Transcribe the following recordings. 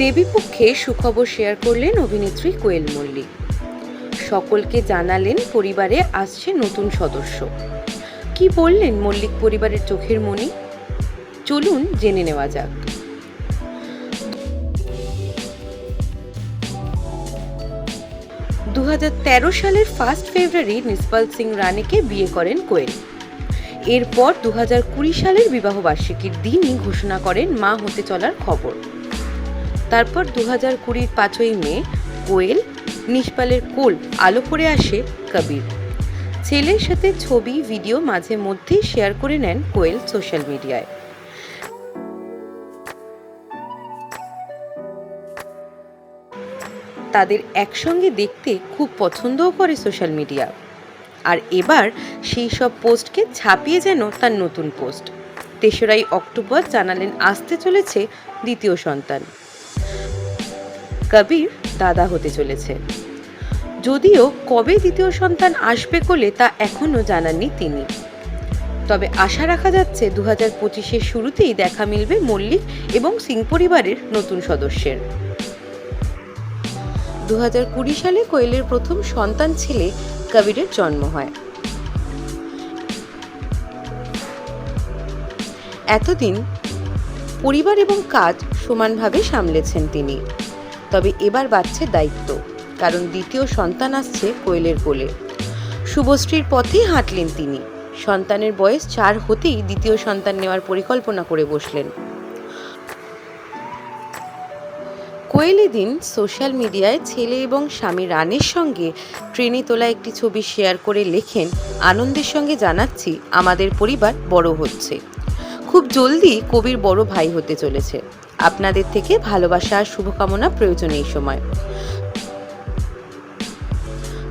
দেবীপক্ষে সুখবর শেয়ার করলেন অভিনেত্রী কোয়েল মল্লিক। সকলকে জানালেন পরিবারে আসছে নতুন সদস্য। কি বললেন মল্লিক পরিবারের চোখের মণি চলুন জেনে নেওয়া যাক। দু হাজার তেরো সালের ফার্স্ট ফেব্রুয়ারি নিসপাল সিং রানীকে বিয়ে করেন কোয়েল। এরপর দু সালের বিবাহবার্ষিকীর দিনই ঘোষণা করেন মা হতে চলার খবর। তারপর দু হাজার কুড়ির পাঁচই মে কোয়েল নিষ্পালের কোল আলো করে আসে কবির। ছেলের সাথে ছবি, ভিডিও মাঝে মধ্যেই শেয়ার করে নেন কোয়েল সোশ্যাল মিডিয়ায়। তাদের একসঙ্গে দেখতে খুব পছন্দও করে সোশ্যাল মিডিয়া। আর এবার সেই সব পোস্টকে ছাপিয়ে যেন তার নতুন পোস্ট। তেসরাই অক্টোবর জানালেন, আসতে চলেছে দ্বিতীয় সন্তান। কবির দাদা হতে চলেছে। যদিও কবে দ্বিতীয় সন্তান আসবে কোলে তা এখনও জানাননি তিনি। তবে আশা রাখা যাচ্ছে দু হাজার পঁচিশের শুরুতেই দেখা মিলবে মল্লিক এবং সিং পরিবারের নতুন সদস্যের। দু হাজার কুড়ি সালে কোয়েলের প্রথম সন্তান ছেলে কবিরের জন্ম হয়। এতদিন পরিবার এবং কাজ সমানভাবে সামলেছেন তিনি। তবে এবার বাড়ছে দায়িত্ব, কারণ দ্বিতীয় সন্তান আসছে কোয়েলের কোলে। শুভশ্রীর পথেই হাঁটলেন তিনি। সন্তানের বয়স চার হতেই দ্বিতীয় সন্তান নেওয়ার পরিকল্পনা করে বসলেন। কোয়েল দিন সোশ্যাল মিডিয়ায় ছেলে এবং স্বামী রানের সঙ্গে ট্রেনে তোলা একটি ছবি শেয়ার করে লেখেন, আনন্দের সঙ্গে জানাচ্ছি, আমাদের পরিবার বড় হচ্ছে। খুব জলদি কবির বড় ভাই হতে চলেছে। আপনাদের থেকে ভালোবাসা আর শুভকামনা প্রয়োজন এই সময়।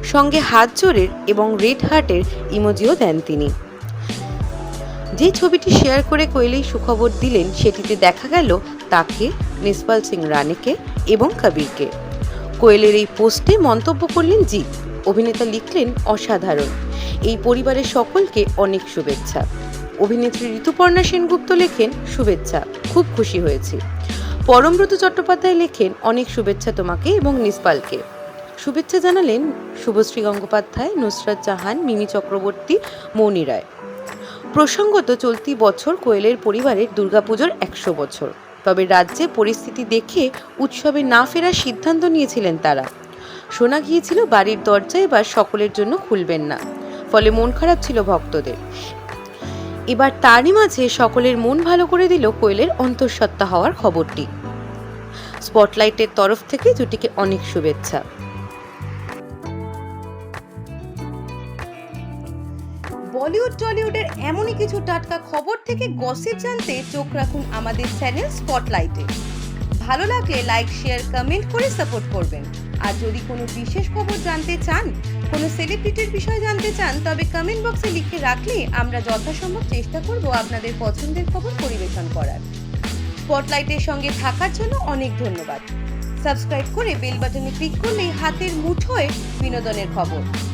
সঙ্গে হাত জোরের এবং রেড হার্টের ইমোজিও দেন তিনি। যে ছবিটি শেয়ার করে কোয়েলেই সুখবর দিলেন, সেটিতে দেখা গেল তাকে নিসপাল সিং রানীকে এবং কবিরকে। কোয়েলের এই পোস্টে মন্তব্য করলেন জিৎ। অভিনেতা লিখলেন, অসাধারণ। এই পরিবারের সকলকে অনেক শুভেচ্ছা। অভিনেত্রী ঋতুপর্ণা সেনগুপ্ত লেখেন শুভেচ্ছা। খুব খুশি হয়েছি। পরমব্রত চট্টোপাধ্যায় লেখেন, অনেক শুভেচ্ছা তোমাকে এবং নিসপালকে শুভেচ্ছা জানালেন শুভশ্রী গঙ্গোপাধ্যায়, নুসরাত জাহান, মিমি চক্রবর্তী, মৌনি রায়। প্রসঙ্গত চলতি বছর কোয়েলের পরিবারের দুর্গাপুজোর একশো বছর। তবে রাজ্যে পরিস্থিতি দেখে উৎসবে না ফেরার সিদ্ধান্ত নিয়েছিলেন তারা। শোনা গিয়েছিল, বাড়ির দরজা এবার সকলের জন্য খুলবেন না। ফলে মন খারাপ ছিল ভক্তদের। এবার তারই মাঝে সকলের মন ভালো করে দিল কোয়েলের অন্তঃসত্ত্বা হওয়ার খবরটি। স্পটলাইটের তরফ থেকে জুটিকে অনেক শুভেচ্ছা। বলিউড, টলিউডের এমনই কিছু টাটকা খবর থেকে গসিপ জানতে চোখ রাখুন আমাদের চ্যানেল স্পটলাইটে। ভালো লাগলে লাইক শেয়ার কমেন্ট করে সাপোর্ট করবেন। আর যদি কোনো বিশেষ খবর জানতে চান, কোনো সেলিব্রিটির বিষয়ে জানতে চান, তবে কমেন্ট বক্সে লিখে রাখলে আমরা যথাসম্ভব চেষ্টা করব আপনাদের পছন্দের খবর পরিবেশন করার। স্পটলাইটের সঙ্গে থাকার জন্য অনেক ধন্যবাদ। সাবস্ক্রাইব করে বেল বাটনে ক্লিক করলেই হাতের মুঠোয় বিনোদনের খবর।